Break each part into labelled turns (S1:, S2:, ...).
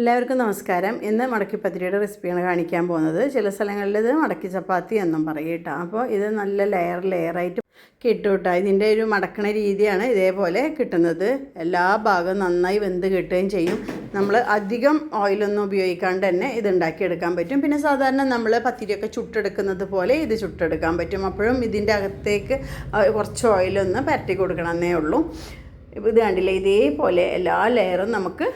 S1: എല്ലാവർക്കും നമസ്കാരം. ഇന്ന് മടക്കിപ്പത്തിരിയുടെ റെസിപ്പിയാണ് കാണിക്കാൻ പോകുന്നത്. ചില സ്ഥലങ്ങളിൽ ഇത് മടക്കി ചപ്പാത്തി എന്നും പറയും കേട്ടോ. അപ്പോൾ ഇത് നല്ല ലെയർ ലെയറായിട്ട് കിട്ടും കേട്ടോ. ഇതിന്റെ ഒരു മടക്കണ രീതിയാണ് ഇതേപോലെ കിട്ടുന്നത്. എല്ലാ ഭാഗവും നന്നായി വെന്ത് കിട്ടുകയും ചെയ്യും. നമ്മൾ അധികം ഓയിലൊന്നും ഉപയോഗിക്കാണ്ട് തന്നെ ഇത് ഉണ്ടാക്കിയെടുക്കാൻ പറ്റും. പിന്നെ സാധാരണ നമ്മൾ പത്തിരിയൊക്കെ ചുട്ടെടുക്കുന്നത് പോലെ ഇത് ചുട്ടെടുക്കാൻ പറ്റും. അപ്പോഴും ഇതിന്റെ അകത്തേക്ക് കുറച്ച് ഓയിലൊന്ന് പരട്ടി കൊടുക്കണമെന്നേ ഉള്ളൂ. ഇത് കണ്ടില്ല? ഇതേപോലെ എല്ലാ ലെയറും നമുക്ക്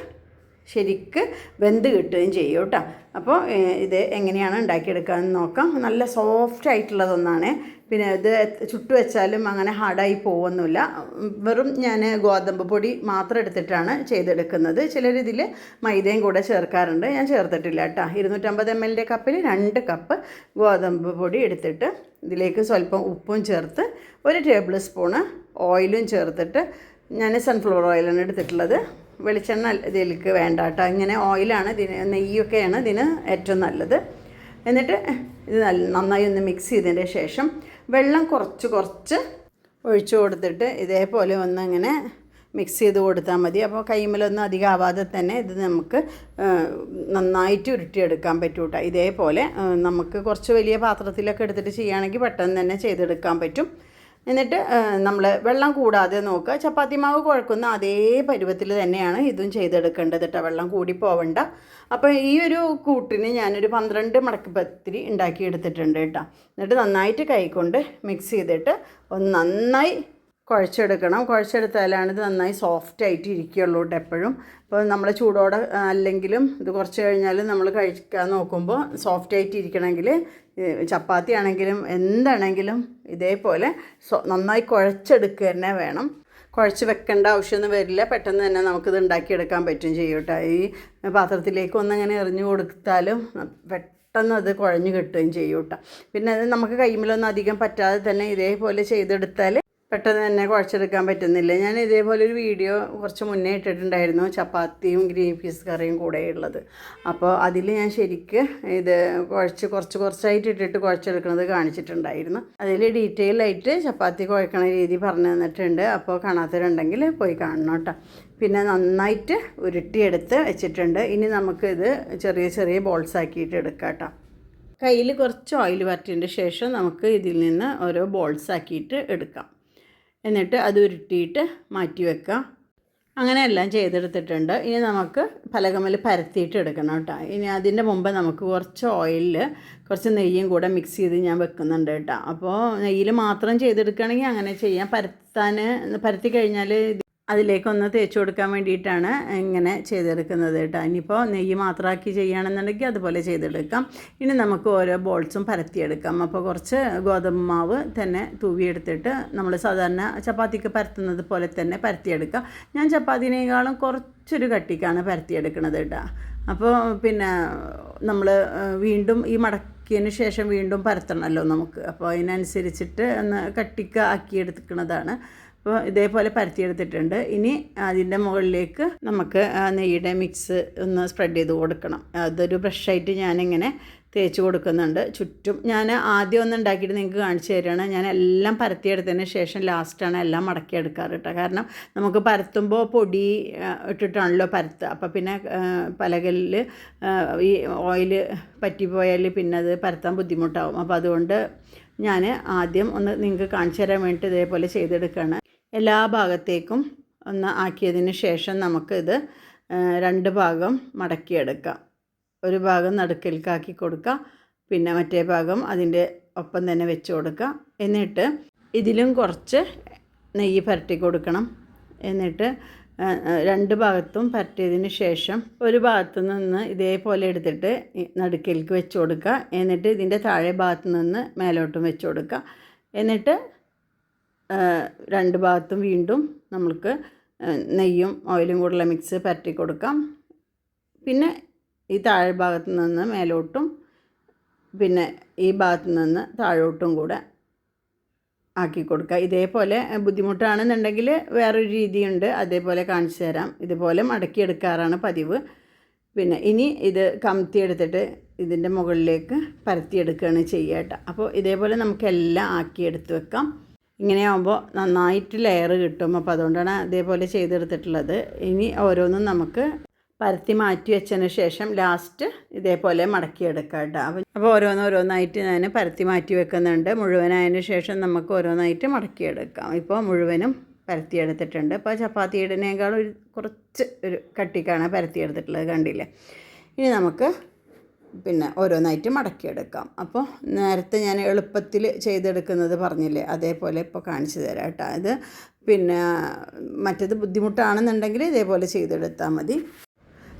S1: ശരിക്ക് വെന്ത് കിട്ടുകയും ചെയ്യും കേട്ടോ. അപ്പോൾ ഇത് എങ്ങനെയാണ് ഉണ്ടാക്കിയെടുക്കാമെന്ന് നോക്കാം. നല്ല സോഫ്റ്റ് ആയിട്ടുള്ളതൊന്നാണ്. പിന്നെ ഇത് ചുട്ടു വെച്ചാലും അങ്ങനെ ഹാർഡായി പോകുന്നില്ല വെറും ഞാൻ ഗോതമ്പ് പൊടി മാത്രം എടുത്തിട്ടാണ് ചെയ്തെടുക്കുന്നത്. ചിലരിതിൽ മൈദയും കൂടെ ചേർക്കാറുണ്ട്. ഞാൻ ചേർത്തിട്ടില്ല കേട്ടോ. ഇരുന്നൂറ്റമ്പത് എം എല്ലിന്റെ കപ്പിൽ രണ്ട് കപ്പ് ഗോതമ്പ് പൊടി എടുത്തിട്ട് ഇതിലേക്ക് സ്വല്പം ഉപ്പും ചേർത്ത് ഒരു ടേബിൾ സ്പൂണ് ഓയിലും ചേർത്തിട്ട് ഞാൻ സൺഫ്ലവർ ഓയിലാണ് എടുത്തിട്ടുള്ളത്. വെളിച്ചെണ്ണ ഇതിലേക്ക് വേണ്ട കേട്ടോ ഇങ്ങനെ ഓയിലാണ് ഇതിന് നെയ്യൊക്കെയാണ് ഇതിന് ഏറ്റവും നല്ലത്. എന്നിട്ട് ഇത് നല്ല നന്നായി ഒന്ന് മിക്സ് ചെയ്തതിന്റെ ശേഷം വെള്ളം കുറച്ച് കുറച്ച് ഒഴിച്ചു കൊടുത്തിട്ട് ഇതേപോലെ ഒന്ന് ഇങ്ങനെ മിക്സ് ചെയ്ത് കൊടുത്താൽ മതി. അപ്പോൾ കൈമലൊന്നും അധികം ആവാതെ തന്നെ ഇത് നമുക്ക് നന്നായിട്ട് ഉരുട്ടിയെടുക്കാൻ പറ്റും കേട്ടോ ഇതേപോലെ നമുക്ക് കുറച്ച് വലിയ പാത്രത്തിലൊക്കെ എടുത്തിട്ട് ചെയ്യുകയാണെങ്കിൽ പെട്ടെന്ന് തന്നെ ചെയ്തെടുക്കാൻ പറ്റും. എന്നിട്ട് നമ്മൾ വെള്ളം കൂടാതെ നോക്കുക. ചപ്പാത്തി മാവ് കുഴക്കുന്ന അതേ പരുവത്തിൽ തന്നെയാണ് ഇതും ചെയ്തെടുക്കേണ്ടത് കേട്ടോ വെള്ളം കൂടി പോവണ്ട. അപ്പോൾ ഈ ഒരു കൂട്ടിന് ഞാനൊരു പന്ത്രണ്ട് മടക്ക് പത്തിരി ഉണ്ടാക്കി എടുത്തിട്ടുണ്ട് കേട്ടോ എന്നിട്ട് നന്നായിട്ട് കൈകൊണ്ട് മിക്സ് ചെയ്തിട്ട് ഒന്ന് നന്നായി കുഴച്ചെടുക്കണം. കുഴച്ചെടുത്താലാണ് ഇത് നന്നായി സോഫ്റ്റ് ആയിട്ട് ഇരിക്കുകയുള്ളൂ കേട്ടോ എപ്പോഴും. ഇപ്പോൾ നമ്മൾ ചൂടോടെ അല്ലെങ്കിലും ഇത് കുറച്ച് കഴിഞ്ഞാലും നമ്മൾ കഴിക്കാൻ നോക്കുമ്പോൾ സോഫ്റ്റ് ആയിട്ട് ഇരിക്കണമെങ്കിൽ ചപ്പാത്തി ആണെങ്കിലും എന്താണെങ്കിലും ഇതേപോലെ നന്നായി കുഴച്ചെടുക്കുക തന്നെ വേണം. കുഴച്ച് വെക്കേണ്ട ആവശ്യമൊന്നും വരില്ല. പെട്ടെന്ന് തന്നെ നമുക്കിത് ഉണ്ടാക്കിയെടുക്കാൻ പറ്റും ചെയ്യും കേട്ടോ. ഈ പാത്രത്തിലേക്ക് ഒന്നങ്ങനെ എറിഞ്ഞു കൊടുത്താലും പെട്ടെന്ന് അത് കുഴഞ്ഞു കിട്ടുകയും ചെയ്യും കേട്ടോ. പിന്നെ അത് നമുക്ക് കൈമിലൊന്നും അധികം പറ്റാതെ തന്നെ ഇതേപോലെ ചെയ്തെടുത്താൽ പെട്ടെന്ന് തന്നെ കുഴച്ചെടുക്കാൻ പറ്റുന്നില്ല. ഞാൻ ഇതേപോലെ ഒരു വീഡിയോ കുറച്ച് മുന്നേ ഇട്ടിട്ടുണ്ടായിരുന്നു ചപ്പാത്തിയും ഗ്രീൻ പീസ് കറിയും കൂടെ ഉള്ളത്. അപ്പോൾ അതിൽ ഞാൻ ശരിക്ക് ഇത് കുഴച്ച് കുറച്ച് കുറച്ചായിട്ട് ഇട്ടിട്ട് കുഴച്ചെടുക്കുന്നത് കാണിച്ചിട്ടുണ്ടായിരുന്നു. അതിൽ ഡീറ്റെയിൽ ആയിട്ട് ചപ്പാത്തി കുഴക്കണ രീതി പറഞ്ഞു തന്നിട്ടുണ്ട്. അപ്പോൾ കാണാത്തവരുണ്ടെങ്കിൽ പോയി കാണണം കേട്ടോ. പിന്നെ നന്നായിട്ട് ഉരുട്ടിയെടുത്ത് വെച്ചിട്ടുണ്ട്. ഇനി നമുക്കിത് ചെറിയ ചെറിയ ബോൾസ് ആക്കിയിട്ട് എടുക്കാം കേട്ടോ. കയ്യിൽ കുറച്ച് ഓയിൽ വരട്ടിയതിന്റെ ശേഷം നമുക്ക് ഇതിൽ നിന്ന് ഓരോ ബോൾസ് ആക്കിയിട്ട് എടുക്കാം. എന്നിട്ട് അത് ഉരുട്ടിയിട്ട് മാറ്റി വെക്കാം അങ്ങനെ എല്ലാം ചെയ്തെടുത്തിട്ടുണ്ട്. ഇനി നമുക്ക് പലകമൽ പരത്തിയിട്ട് എടുക്കണം കേട്ടോ. ഇനി അതിന്റെ മുമ്പ് നമുക്ക് കുറച്ച് ഓയിലിൽ കുറച്ച് നെയ്യും കൂടെ മിക്സ് ചെയ്ത് ഞാൻ വെക്കുന്നുണ്ട് കേട്ടോ. അപ്പോൾ നെയ്യിൽ മാത്രം ചെയ്തെടുക്കുകയാണെങ്കിൽ അങ്ങനെ ചെയ്യാം. പരത്താൻ പരത്തി കഴിഞ്ഞാൽ അതിലേക്കൊന്ന് തേച്ച് കൊടുക്കാൻ വേണ്ടിയിട്ടാണ് ഇങ്ങനെ ചെയ്തെടുക്കുന്നത് കേട്ടോ. ഇനിയിപ്പോൾ നെയ്യ് മാത്രമാക്കി ചെയ്യുകയാണെന്നുണ്ടെങ്കിൽ അതുപോലെ ചെയ്തെടുക്കാം. ഇനി നമുക്ക് ഓരോ ബോൾസും പരത്തിയെടുക്കാം. അപ്പോൾ കുറച്ച് ഗോതമ്പ് മാവ് തന്നെ തൂവിയെടുത്തിട്ട് നമ്മൾ സാധാരണ ചപ്പാത്തിക്ക് പരത്തുന്നത് പോലെ തന്നെ പരത്തിയെടുക്കാം. ഞാൻ ചപ്പാത്തിനേക്കാളും കുറച്ചൊരു കട്ടിക്കാണ് പരത്തിയെടുക്കുന്നത് കേട്ടോ. അപ്പോൾ പിന്നെ നമ്മൾ വീണ്ടും ഈ മടക്കിയതിന് ശേഷം വീണ്ടും പരത്തണമല്ലോ നമുക്ക്. അപ്പോൾ അതിനനുസരിച്ചിട്ട് ഒന്ന് കട്ടിക്ക് ആക്കിയെടുക്കുന്നതാണ്. അപ്പോൾ ഇതേപോലെ പരത്തിയെടുത്തിട്ടുണ്ട്. ഇനി അതിന്റെ മുകളിലേക്ക് നമുക്ക് നെയ്യുടെ മിക്സ് ഒന്ന് സ്പ്രെഡ് ചെയ്ത് കൊടുക്കണം. അതൊരു ബ്രഷായിട്ട് ഞാനിങ്ങനെ തേച്ച് കൊടുക്കുന്നുണ്ട്. ചുറ്റും ഞാൻ ആദ്യം ഒന്ന് ഉണ്ടാക്കിയിട്ട് നിങ്ങൾക്ക് കാണിച്ചു തരികയാണ്. ഞാൻ എല്ലാം പരത്തിയെടുത്തതിന് ശേഷം ലാസ്റ്റാണ് എല്ലാം മടക്കി എടുക്കാറ് കേട്ടോ കാരണം നമുക്ക് പരത്തുമ്പോൾ പൊടി ഇട്ടിട്ടാണല്ലോ പരത്തുക. അപ്പോൾ പിന്നെ പലകലിൽ ഈ ഓയിൽ പറ്റിപ്പോയാൽ പിന്നെ അത് പരത്താൻ ബുദ്ധിമുട്ടാവും. അപ്പോൾ അതുകൊണ്ട് ഞാൻ ആദ്യം ഒന്ന് നിങ്ങൾക്ക് കാണിച്ചു തരാൻ വേണ്ടിയിട്ട് ഇതേപോലെ ചെയ്തെടുക്കുകയാണ്. എല്ലാ ഭാഗത്തേക്കും ഒന്ന് ആക്കിയതിന് ശേഷം നമുക്കിത് രണ്ട് ഭാഗം മടക്കിയെടുക്കാം. ഒരു ഭാഗം നടുക്കിൽക്കാക്കി കൊടുക്കുക പിന്നെ മറ്റേ ഭാഗം അതിന്റെ ഒപ്പം തന്നെ വെച്ച് കൊടുക്കുക എന്നിട്ട് ഇതിലും കുറച്ച് നെയ്യ് പുരട്ടി കൊടുക്കണം. എന്നിട്ട് രണ്ട് ഭാഗത്തും പരട്ടിയതിന് ശേഷം ഒരു ഭാഗത്തു നിന്ന് ഇതേപോലെ എടുത്തിട്ട് നടുക്കിലേക്ക് വെച്ച് കൊടുക്കുക. എന്നിട്ട് ഇതിന്റെ താഴെ ഭാഗത്തു നിന്ന് മേലോട്ടും വെച്ച് കൊടുക്കുക. എന്നിട്ട് രണ്ട് ഭാഗത്തും വീണ്ടും നമ്മൾക്ക് നെയ്യും ഓയിലും കൂടെയുള്ള മിക്സ് പരട്ടി കൊടുക്കാം. പിന്നെ ഈ താഴെ ഭാഗത്ത് നിന്ന് മേലോട്ടും പിന്നെ ഈ ഭാഗത്ത് നിന്ന് താഴോട്ടും കൂടെ ആക്കി കൊടുക്കുക. ഇതേപോലെ ബുദ്ധിമുട്ടാണെന്നുണ്ടെങ്കിൽ വേറൊരു രീതിയുണ്ട്. അതേപോലെ കാണിച്ചു തരാം. ഇതുപോലെ മടക്കിയെടുക്കാറാണ് പതിവ്. പിന്നെ ഇനി ഇത് കമത്തി എടുത്തിട്ട് ഇതിന്റെ മുകളിലേക്ക് പരത്തിയെടുക്കുകയാണ് ചെയ്യുക കേട്ടോ. അപ്പോൾ ഇതേപോലെ നമുക്കെല്ലാം ആക്കി എടുത്ത് വെക്കാം. ഇങ്ങനെയാകുമ്പോൾ നന്നായിട്ട് ലെയർ കിട്ടും. അപ്പോൾ അതുകൊണ്ടാണ് അതേപോലെ ചെയ്തെടുത്തിട്ടുള്ളത്. ഇനി ഓരോന്നും നമുക്ക് പരത്തി മാറ്റി വെച്ചതിന് ശേഷം ലാസ്റ്റ് ഇതേപോലെ മടക്കിയെടുക്കാം കേട്ടോ. അപ്പം അപ്പോൾ ഓരോന്നോരോന്നായിട്ട് ഞാൻ പരത്തി മാറ്റി വെക്കുന്നുണ്ട്. മുഴുവനായതിന് ശേഷം നമുക്ക് ഓരോന്നായിട്ട് മടക്കിയെടുക്കാം. ഇപ്പോൾ മുഴുവനും പരത്തിയെടുത്തിട്ടുണ്ട്. അപ്പോൾ ചപ്പാത്തിയുടേനേക്കാൾ ഒരു കുറച്ച് ഒരു കട്ടിക്കാണ് പരത്തിയെടുത്തിട്ടുള്ളത് കണ്ടില്ലേ? ഇനി നമുക്ക് പിന്നെ ഓരോന്നായിട്ട് മടക്കിയെടുക്കാം. അപ്പോൾ നേരത്തെ ഞാൻ എളുപ്പത്തിൽ ചെയ്തെടുക്കുന്നത് പറഞ്ഞില്ലേ? അതേപോലെ ഇപ്പോൾ കാണിച്ചു തരാം കേട്ടോ. ഇത് പിന്നെ മറ്റേത് ബുദ്ധിമുട്ടാണെന്നുണ്ടെങ്കിൽ ഇതേപോലെ ചെയ്തെടുത്താൽ മതി.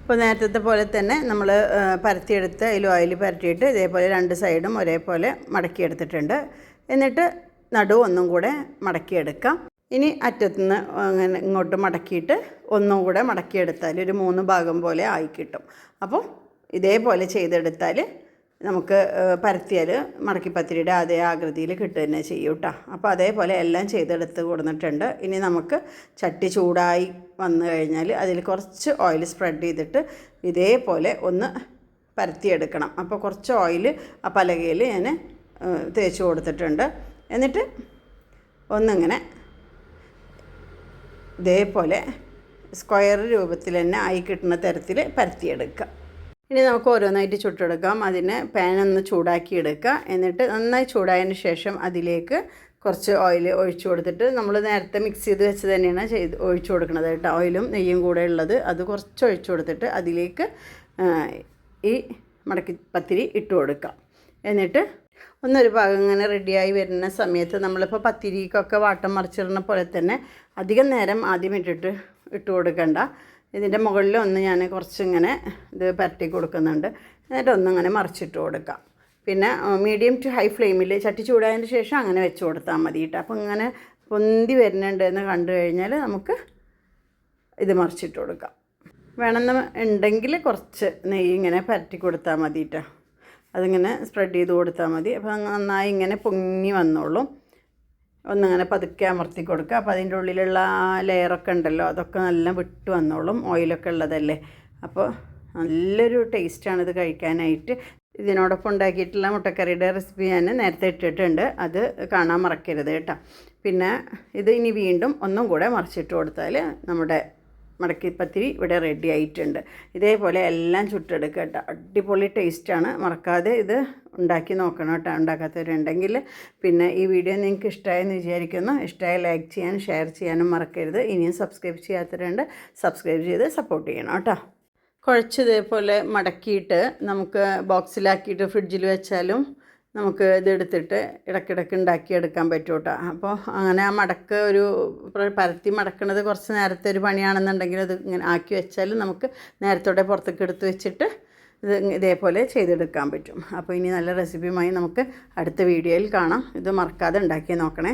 S1: ഇപ്പോൾ നേരത്തെ പോലെ തന്നെ നമ്മൾ പരത്തിയെടുത്ത് അതിൽ ഓയിൽ പരത്തിയിട്ട് ഇതേപോലെ രണ്ട് സൈഡും ഒരേപോലെ മടക്കിയെടുത്തിട്ടുണ്ട്. എന്നിട്ട് നടുവൊന്നും കൂടെ മടക്കിയെടുക്കാം. ഇനി അറ്റത്തുനിന്ന് അങ്ങനെ ഇങ്ങോട്ട് മടക്കിയിട്ട് ഒന്നും കൂടെ മടക്കിയെടുത്താൽ ഒരു മൂന്ന് ഭാഗം പോലെ ആയി കിട്ടും. അപ്പോൾ ഇതേപോലെ ചെയ്തെടുത്താൽ നമുക്ക് പരത്തിയാൽ മടക്കിപ്പത്തിരിയുടെ അതേ ആകൃതിയിൽ കിട്ടുക തന്നെ ചെയ്യും കേട്ടോ. അപ്പോൾ അതേപോലെ എല്ലാം ചെയ്തെടുത്ത് കൊടുത്തിട്ടുണ്ട്. ഇനി നമുക്ക് ചട്ടി ചൂടായി വന്നു കഴിഞ്ഞാൽ അതിൽ കുറച്ച് ഓയിൽ സ്പ്രെഡ് ചെയ്തിട്ട് ഇതേപോലെ ഒന്ന് പരത്തിയെടുക്കണം. അപ്പോൾ കുറച്ച് ഓയിൽ ആ പലകയിൽ ഞാൻ തേച്ച് കൊടുത്തിട്ടുണ്ട്. എന്നിട്ട് ഒന്നിങ്ങനെ ഇതേപോലെ സ്ക്വയർ രൂപത്തിൽ തന്നെ ആയി കിട്ടുന്ന തരത്തിൽ പരത്തിയെടുക്കുക. ഇനി നമുക്ക് ഓരോന്നായിട്ട് ചുട്ടെടുക്കാം. അതിന് പാനൊന്ന് ചൂടാക്കി എടുക്കുക എന്നിട്ട് നന്നായി ചൂടായതിന് ശേഷം അതിലേക്ക് കുറച്ച് ഓയിൽ ഒഴിച്ചു കൊടുത്തിട്ട് നമ്മൾ നേരത്തെ മിക്സ് ചെയ്ത് വെച്ച് തന്നെയാണ് ചെയ്ത് ഒഴിച്ചു കൊടുക്കുന്നത് കേട്ടോ. ഓയിലും നെയ്യും കൂടെ ഉള്ളത്. അത് കുറച്ച് ഒഴിച്ചു കൊടുത്തിട്ട് അതിലേക്ക് ഈ മടക്കി പത്തിരി ഇട്ട് കൊടുക്കാം എന്നിട്ട് ഒന്നൊരു ഭാഗം ഇങ്ങനെ റെഡിയായി വരുന്ന സമയത്ത് നമ്മളിപ്പോൾ പത്തിരിക്കൊക്കെ വാട്ടം മറിച്ചിടുന്ന പോലെ തന്നെ അധികം നേരം ആദ്യം ഇട്ടിട്ട് ഇട്ട് കൊടുക്കണ്ട. ഇതിന്റെ മുകളിൽ ഒന്ന് ഞാൻ കുറച്ചിങ്ങനെ ഇത് പരട്ടി കൊടുക്കുന്നുണ്ട്. എന്നിട്ട് ഒന്നിങ്ങനെ മറിച്ചിട്ട് കൊടുക്കാം. പിന്നെ മീഡിയം ടു ഹൈ ഫ്ലെയിമിൽ ചട്ടി ചൂടായതിന് ശേഷം അങ്ങനെ വെച്ച് കൊടുത്താൽ മതി കേട്ടോ. അപ്പോൾ ഇങ്ങനെ പൊന്തി വരുന്നുണ്ടെന്ന് കണ്ടു കഴിഞ്ഞാൽ നമുക്ക് ഇത് മറിച്ചിട്ട് കൊടുക്കാം. വേണമെന്ന് ഉണ്ടെങ്കിൽ കുറച്ച് നെയ്യ് ഇങ്ങനെ പരട്ടി കൊടുത്താൽ മതി കേട്ടോ. അതിങ്ങനെ സ്പ്രെഡ് ചെയ്ത് കൊടുത്താൽ മതി. അപ്പോൾ നന്നായി ഇങ്ങനെ പൊങ്ങി വന്നോളും. ഒന്നിങ്ങനെ പതുക്കെ അമർത്തി കൊടുക്കുക. അപ്പോൾ അതിന്റെ ഉള്ളിലുള്ള ആ ലെയറൊക്കെ ഉണ്ടല്ലോ അതൊക്കെ നല്ല വിട്ട് വന്നോളും. ഓയിലൊക്കെ ഉള്ളതല്ലേ. അപ്പോൾ നല്ലൊരു ടേസ്റ്റാണ് ഇത് കഴിക്കാനായിട്ട്. ഇതിനോടൊപ്പം ഉണ്ടാക്കിയിട്ടുള്ള മുട്ടക്കറിയുടെ റെസിപ്പി ഞാൻ നേരത്തെ ഇട്ടിട്ടുണ്ട്. അത് കാണാൻ മറക്കരുത് കേട്ടോ. പിന്നെ ഇത് ഇനി വീണ്ടും ഒന്നും കൂടെ മറിച്ചിട്ട് കൊടുത്താൽ നമ്മുടെ മടക്കിപ്പത്തിരി ഇവിടെ റെഡി ആയിട്ടുണ്ട്. ഇതേപോലെ എല്ലാം ചുട്ടെടുക്കുക കേട്ടോ. അടിപൊളി ടേസ്റ്റാണ് മറക്കാതെ ഇത് ഉണ്ടാക്കി നോക്കണം കേട്ടോ. ഉണ്ടാക്കാത്തവരുണ്ടെങ്കിൽ പിന്നെ ഈ വീഡിയോ നിങ്ങൾക്ക് ഇഷ്ടമായെന്ന് വിചാരിക്കുന്നു. ഇഷ്ടമായ ലൈക്ക് ചെയ്യാനും ഷെയർ ചെയ്യാനും മറക്കരുത്. ഇനിയും സബ്സ്ക്രൈബ് ചെയ്യാത്തവരുണ്ട് സബ്സ്ക്രൈബ് ചെയ്ത് സപ്പോർട്ട് ചെയ്യണം കേട്ടോ. കുഴച്ചതേപോലെ മടക്കിയിട്ട് നമുക്ക് ബോക്സിലാക്കിയിട്ട് ഫ്രിഡ്ജിൽ വെച്ചാലും നമുക്ക് ഇതെടുത്തിട്ട് ഇടയ്ക്കിടയ്ക്ക് ഉണ്ടാക്കിയെടുക്കാൻ പറ്റും കേട്ടോ അപ്പോൾ അങ്ങനെ ആ മടക്ക് ഒരു പരത്തി മടക്കണത് കുറച്ച് നേരത്തെ ഒരു പണിയാണെന്നുണ്ടെങ്കിൽ അത് ഇങ്ങനെ ആക്കി വെച്ചാൽ നമുക്ക് നേരത്തോടെ പുറത്തേക്ക് എടുത്ത് വെച്ചിട്ട് ഇത് ഇതേപോലെ ചെയ്തെടുക്കാൻ പറ്റും. അപ്പോൾ ഇനി നല്ല റെസിപ്പിയുമായി നമുക്ക് അടുത്ത വീഡിയോയിൽ കാണാം. ഇത് മറക്കാതെ ഉണ്ടാക്കി നോക്കണേ.